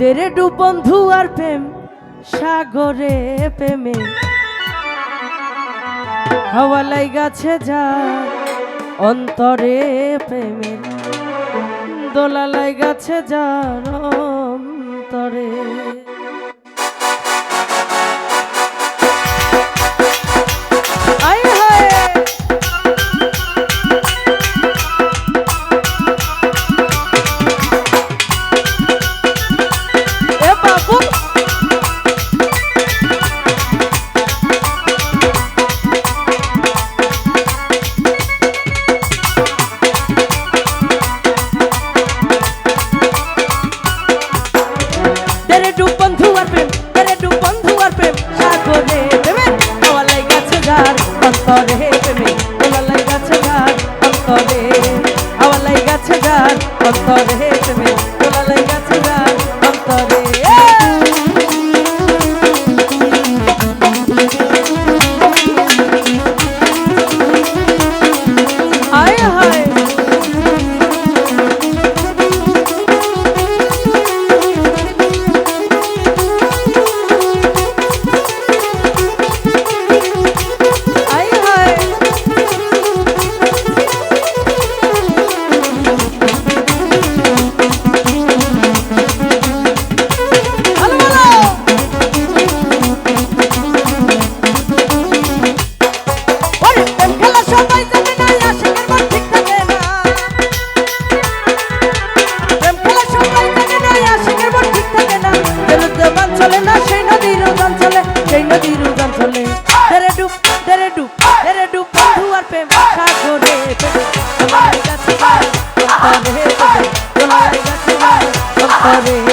তেরে ডু বন্ধু আর প্রেম, সাগরে প্রেমে। হওয়ালাই গাছে যা অন্তরে প্রেমে। দোলালাই গাছে যা অন্তরে। Hare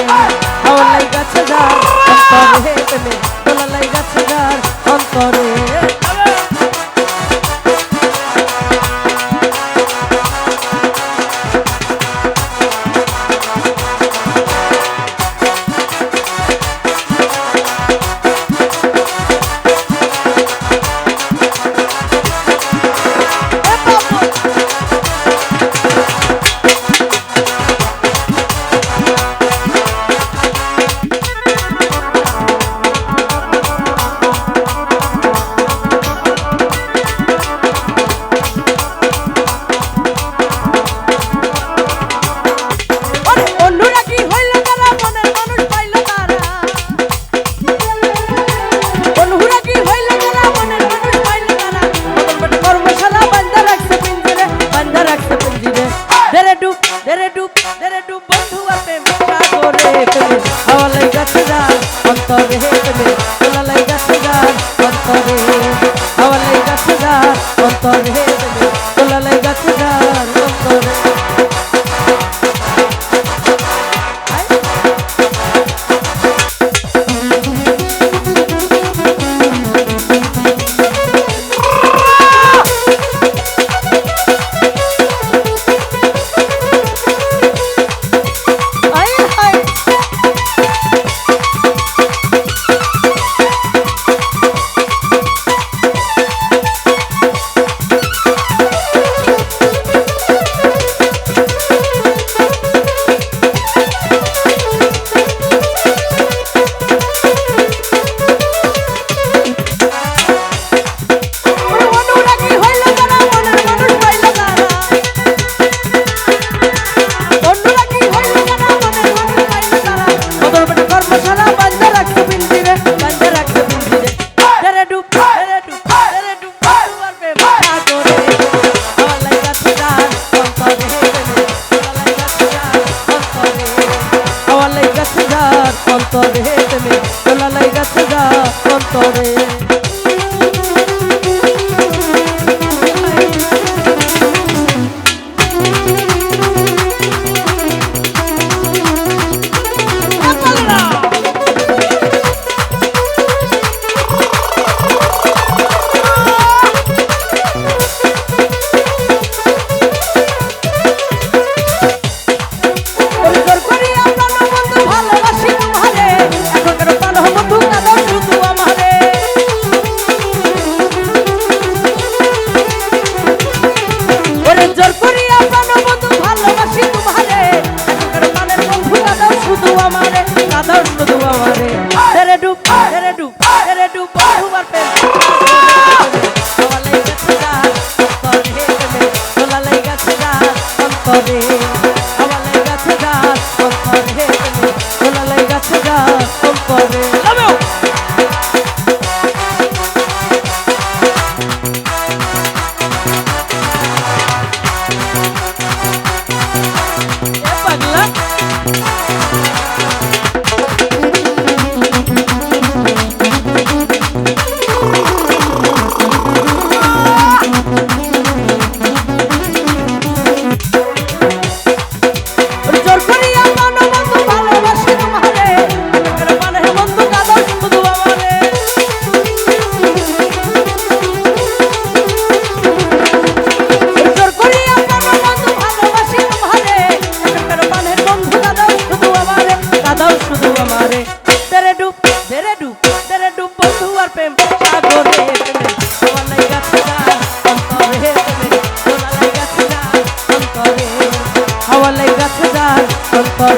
ডুব তেরে ডুব তেরে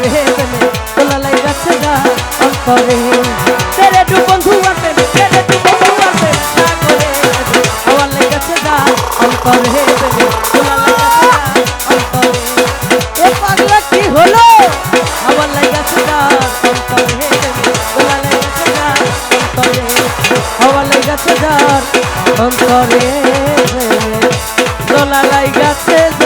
অন্তরে তোলা লাই গাছে গাছ অন্তরে তেরে ডুব বন্ধু প্রেম তেরে হাওয়া লাই গাছে গাছ অন্তরে তোলা লাই গাছে গাছ অন্তরে এ